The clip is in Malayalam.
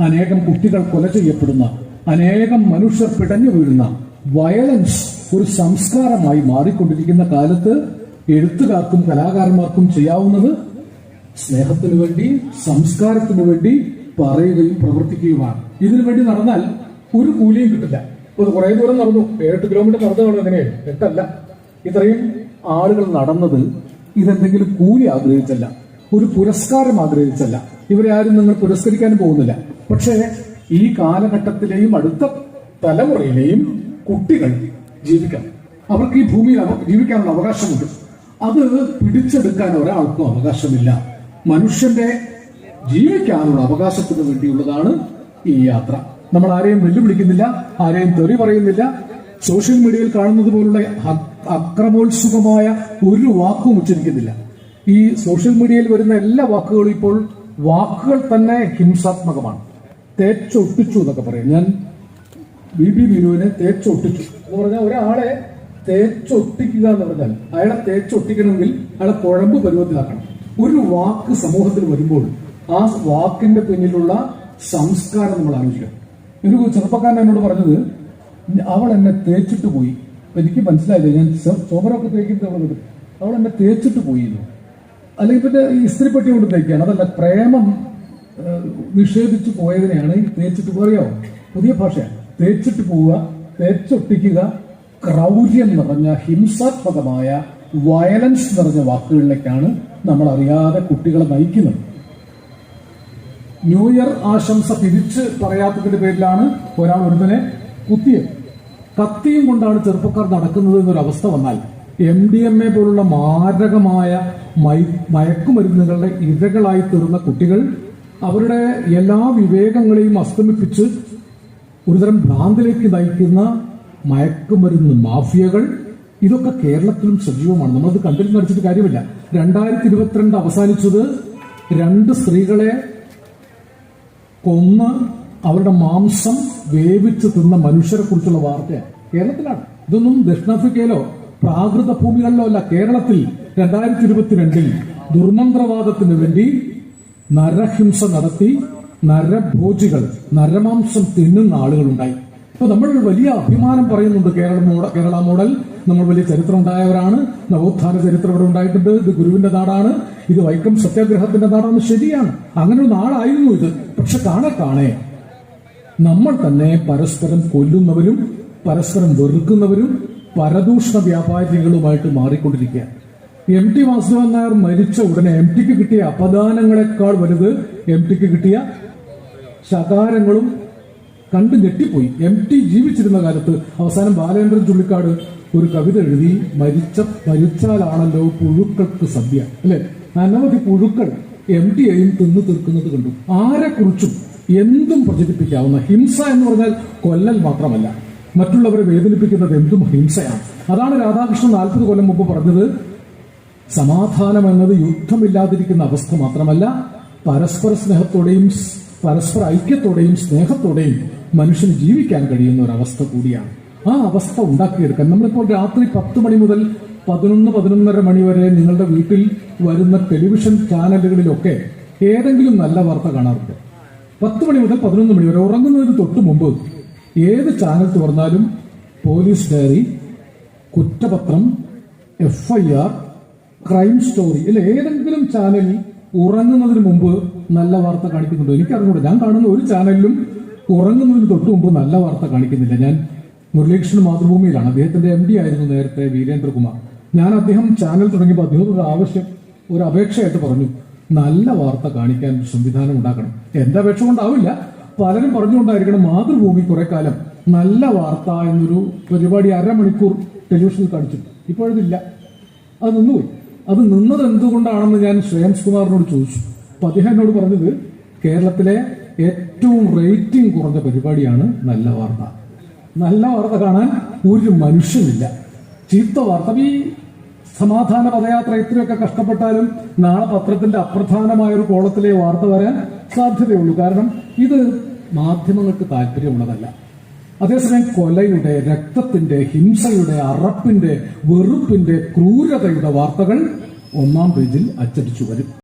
അനേകം കുട്ടികൾ കൊല ചെയ്യപ്പെടുന്ന അനേകം മനുഷ്യർ പിടഞ്ഞു വീഴുന്ന വയലൻസ് ഒരു സംസ്കാരമായി മാറിക്കൊണ്ടിരിക്കുന്ന കാലത്ത് എഴുത്തുകാർക്കും കലാകാരന്മാർക്കും ചെയ്യാവുന്നത് സ്നേഹത്തിനു വേണ്ടി സംസ്കാരത്തിനു വേണ്ടി പറയുകയും പ്രവർത്തിക്കുകയുമാണ്. ഇതിനു വേണ്ടി നടന്നാൽ ഒരു കൂലിയും കിട്ടില്ല. ഒരു കുറെ ദൂരം നടന്നു. എട്ട് കിലോമീറ്റർ നടന്നു കാണും എങ്ങനെ എട്ടല്ല ഇത്രയും ആളുകൾ നടന്നത് ഇതെന്തെങ്കിലും കൂലി ആഗ്രഹിച്ചല്ല. ഒരു പുരസ്കാരം ആഗ്രഹിച്ചല്ല. ഇവരെ ആരും നിങ്ങൾ പുരസ്കരിക്കാനും പോകുന്നില്ല. പക്ഷേ ഈ കാലഘട്ടത്തിലെയും അടുത്ത തലമുറയിലെയും കുട്ടികൾ ജീവിക്കണം അവർക്ക് ഈ ഭൂമിയിൽ ജീവിക്കാനുള്ള അവകാശമുണ്ട്. അത് പിടിച്ചെടുക്കാൻ ഒരാൾക്കും അവകാശമില്ല. മനുഷ്യന്റെ ജീവിക്കാനുള്ള അവകാശത്തിന് വേണ്ടിയുള്ളതാണ് ഈ യാത്ര. നമ്മൾ ആരെയും വെല്ലുവിളിക്കുന്നില്ല ആരെയും തെറി പറയുന്നില്ല. സോഷ്യൽ മീഡിയയിൽ കാണുന്നത് പോലുള്ള അക്രമോത്സുകമായ ഒരു വാക്കും ഉച്ചരിക്കുന്നില്ല. ഈ സോഷ്യൽ മീഡിയയിൽ വരുന്ന എല്ലാ വാക്കുകളും ഇപ്പോൾ വാക്കുകൾ തന്നെ ഹിംസാത്മകമാണ്. തേച്ചൊട്ടിച്ചു എന്നൊക്കെ പറയും. ഞാൻ ബി ബി ബിനുവിനെ തേച്ചൊട്ടിച്ചു. എന്ന് പറഞ്ഞാൽ ഒരാളെ തേച്ചൊട്ടിക്കുക എന്ന് പറഞ്ഞാൽ അയാളെ തേച്ചൊട്ടിക്കണമെങ്കിൽ അയാളെ കുഴമ്പ് പരുവത്തിലാക്കണം ഒരു വാക്ക് സമൂഹത്തിൽ വരുമ്പോൾ ആ വാക്കിന്റെ പിന്നിലുള്ള സംസ്കാരം നമ്മൾ ആലോചിക്കണം ഒരു ചെറുപ്പക്കാരൻ എന്നോട് പറഞ്ഞത് അവൾ എന്നെ തേച്ചിട്ട് പോയി. എനിക്ക് മനസ്സിലായില്ല ഞാൻ ചോമരൊക്കെ തേക്കുന്നത് അവൾ. അവൾ എന്നെ തേച്ചിട്ട് പോയിരുന്നു അല്ലെങ്കിൽ പിന്നെ ഈ ഇസ്ത്രീപ്പെട്ടി കൊണ്ട് തേക്കുകയാണ്. അതല്ല പ്രേമം നിഷേധിച്ചു പോയതിനെയാണ് തേച്ചിട്ട് പറയാമോ പുതിയ ഭാഷയാണ്. തേച്ചിട്ട് പോവുക തേച്ചൊട്ടിക്കുക ക്രൗര്യം നിറഞ്ഞ ഹിംസാത്മകമായ വയലൻസ് നിറഞ്ഞ വാക്കുകളിലേക്കാണ് നമ്മൾ അറിയാതെ കുട്ടികളെ നയിക്കുന്നത്. ന്യൂ ഇയർ ആശംസ തിരിച്ച് പറയാത്തതിന്റെ പേരിലാണ് ഒരാൾ ഒരുത്തനെ കുത്തിയത്. കത്തിയും കൊണ്ടാണ് ചെറുപ്പക്കാർ നടക്കുന്നത് എന്നൊരു അവസ്ഥ വന്നാൽ എം ഡി എം എ പോലുള്ള മാരകമായ മയക്കുമരുന്നുകളുടെ ഇരകളായി തീർന്ന കുട്ടികൾ അവരുടെ എല്ലാ വിവേകങ്ങളെയും അസ്തമിപ്പിച്ച് ഒരുതരം ഭ്രാന്തിലേക്ക് നയിക്കുന്ന മയക്കുമരുന്ന് മാഫിയകൾ ഇതൊക്കെ കേരളത്തിലും സജീവമാണ്. നമ്മളത് കണ്ടിട്ട് നടിച്ചിട്ട് കാര്യമില്ല. രണ്ടായിരത്തി ഇരുപത്തിരണ്ട് അവസാനിച്ചത് രണ്ട് സ്ത്രീകളെ കൊന്ന് അവരുടെ മാംസം വേവിച്ച് തിന്ന മനുഷ്യരെ കുറിച്ചുള്ള വാർത്തയാണ്. കേരളത്തിലാണ്. ഇതൊന്നും ദക്ഷിണാഫ്രിക്കയിലോ പ്രാകൃത ഭൂമികളിലോ അല്ല. കേരളത്തിൽ രണ്ടായിരത്തി ഇരുപത്തിരണ്ടിൽ ദുർമന്ത്രവാദത്തിന് വേണ്ടി നരഹിംസ നടത്തി നരഭോജികൾ നരമാംസം തിന്നുന്ന ആളുകളുണ്ടായി. അപ്പൊ നമ്മൾ വലിയ അഭിമാനം പറയുന്നുണ്ട് കേരള മോഡൽ കേരള മോഡൽ. നമ്മൾ വലിയ ചരിത്രം ഉണ്ടായവരാണ് നവോത്ഥാന ചരിത്രം ഇവിടെ ഉണ്ടായിട്ടുണ്ട്. ഇത് ഗുരുവിന്റെ നാടാണ്. ഇത് വൈക്കം സത്യാഗ്രഹത്തിന്റെ നാടാണ്. ശരിയാണ്. അങ്ങനെ ഒരു നാടായിരുന്നു ഇത്. പക്ഷെ കാണെ കാണേ നമ്മൾ തന്നെ പരസ്പരം കൊല്ലുന്നവരും പരസ്പരം വെറുക്കുന്നവരും പരദൂഷണ വ്യാപാരികളുമായിട്ട് മാറിക്കൊണ്ടിരിക്കുക എം ടി വാസുദേവൻ നായർ മരിച്ച ഉടനെ എം ടിക്ക് കിട്ടിയ അപദാനങ്ങളെക്കാൾ വലുത് എം ടിക്ക് കിട്ടിയ ശകാരങ്ങളും കണ്ടു ഞെട്ടിപ്പോയി. എം ടി ജീവിച്ചിരുന്ന കാലത്ത് അവസാനം ബാലേന്ദ്രൻ ചുള്ളിക്കാട് ഒരു കവിത എഴുതി മരിച്ച മരിച്ചാലാണല്ലോ പുഴുക്കൾക്ക് സദ്യ. അല്ലെ? അനവധി പുഴുക്കൾ എം ടിയെയും തിന്നു തീർക്കുന്നത് കണ്ടു. ആരെക്കുറിച്ചും എന്തും പ്രചരിപ്പിക്കാവുന്ന ഹിംസ എന്ന് പറഞ്ഞാൽ കൊല്ലൽ മാത്രമല്ല. മറ്റുള്ളവരെ വേദനിപ്പിക്കുന്നത് എന്തും ഹിംസയാണ്. അതാണ് രാധാകൃഷ്ണൻ നാൽപ്പത് കൊല്ലം മുമ്പ് പറഞ്ഞത് സമാധാനം എന്നത് യുദ്ധമില്ലാതിരിക്കുന്ന അവസ്ഥ മാത്രമല്ല പരസ്പര സ്നേഹത്തോടെയും പരസ്പര ഐക്യത്തോടെയും സ്നേഹത്തോടെയും മനുഷ്യന് ജീവിക്കാൻ കഴിയുന്ന ഒരു അവസ്ഥ കൂടിയാണ്. ആ അവസ്ഥ ഉണ്ടാക്കിയെടുക്കാൻ നമ്മളിപ്പോൾ രാത്രി പത്ത് മണി മുതൽ പതിനൊന്ന് പതിനൊന്നര മണി വരെ നിങ്ങളുടെ വീട്ടിൽ വരുന്ന ടെലിവിഷൻ ചാനലുകളിലൊക്കെ ഏതെങ്കിലും നല്ല വാർത്ത കാണാറുണ്ട്. പത്ത് മണി മുതൽ പതിനൊന്ന് മണി വരെ ഉറങ്ങുന്നതിന് തൊട്ട് മുമ്പ് ഏത് ചാനൽ തുറന്നാലും പോലീസ് ഡയറി കുറ്റപത്രം F I R crime story അല്ലെ? ഏതെങ്കിലും ചാനലിൽ ഉറങ്ങുന്നതിന് മുമ്പ് നല്ല വാർത്ത കാണിക്കുന്നുണ്ടോ? എനിക്കറിഞ്ഞൂടെ. ഞാൻ കാണുന്ന ഒരു ചാനലിലും ഉറങ്ങുന്നതിന് തൊട്ട് മുമ്പ് നല്ല വാർത്ത കാണിക്കുന്നില്ല. ഞാൻ മുരളീകൃഷ്ണൻ മാതൃഭൂമിയിലാണ്. അദ്ദേഹത്തിന്റെ എം ഡി ആയിരുന്നു നേരത്തെ വീരേന്ദ്രകുമാർ. ഞാൻ അദ്ദേഹം ചാനൽ തുടങ്ങിയപ്പോൾ അദ്ദേഹം ഒരു ആവശ്യം ഒരു അപേക്ഷയായിട്ട് പറഞ്ഞു നല്ല വാർത്ത കാണിക്കാൻ സംവിധാനം ഉണ്ടാക്കണം. എന്റെ അപേക്ഷ കൊണ്ടാവില്ല. പലരും പറഞ്ഞുകൊണ്ടായിരിക്കണം മാതൃഭൂമി കുറെ കാലം നല്ല വാർത്ത എന്നൊരു പരിപാടി അരമണിക്കൂർ ടെലിവിഷനിൽ കാണിച്ചു ഇപ്പോഴതില്ല. അത് നിന്നുപോയി. അത് നിന്നത് എന്തുകൊണ്ടാണെന്ന് ഞാൻ ശ്രേയംസ് കുമാറിനോട് ചോദിച്ചു. അപ്പൊ അദ്ദേഹം എന്നോട് പറഞ്ഞത് കേരളത്തിലെ ഏറ്റവും റേറ്റിംഗ് കുറഞ്ഞ പരിപാടിയാണ് നല്ല വാർത്ത. നല്ല വാർത്ത കാണാൻ ഒരു മനുഷ്യനില്ല. ചീത്ത വാർത്ത. ഈ സമാധാന പദയാത്ര ഇത്രയൊക്കെ കഷ്ടപ്പെട്ടാലും നാളെ പത്രത്തിന്റെ അപ്രധാനമായ ഒരു കോളത്തിലെ വാർത്ത വരാൻ സാധ്യതയുള്ളൂ. കാരണം ഇത് മാധ്യമങ്ങൾക്ക് താല്പര്യമുള്ളതല്ല. അതേസമയം കൊലയുടെ രക്തത്തിന്റെ ഹിംസയുടെ അറപ്പിന്റെ വെറുപ്പിന്റെ ക്രൂരതയുടെ വാർത്തകൾ ഒന്നാം പേജിൽ അച്ചടിച്ചു വരും.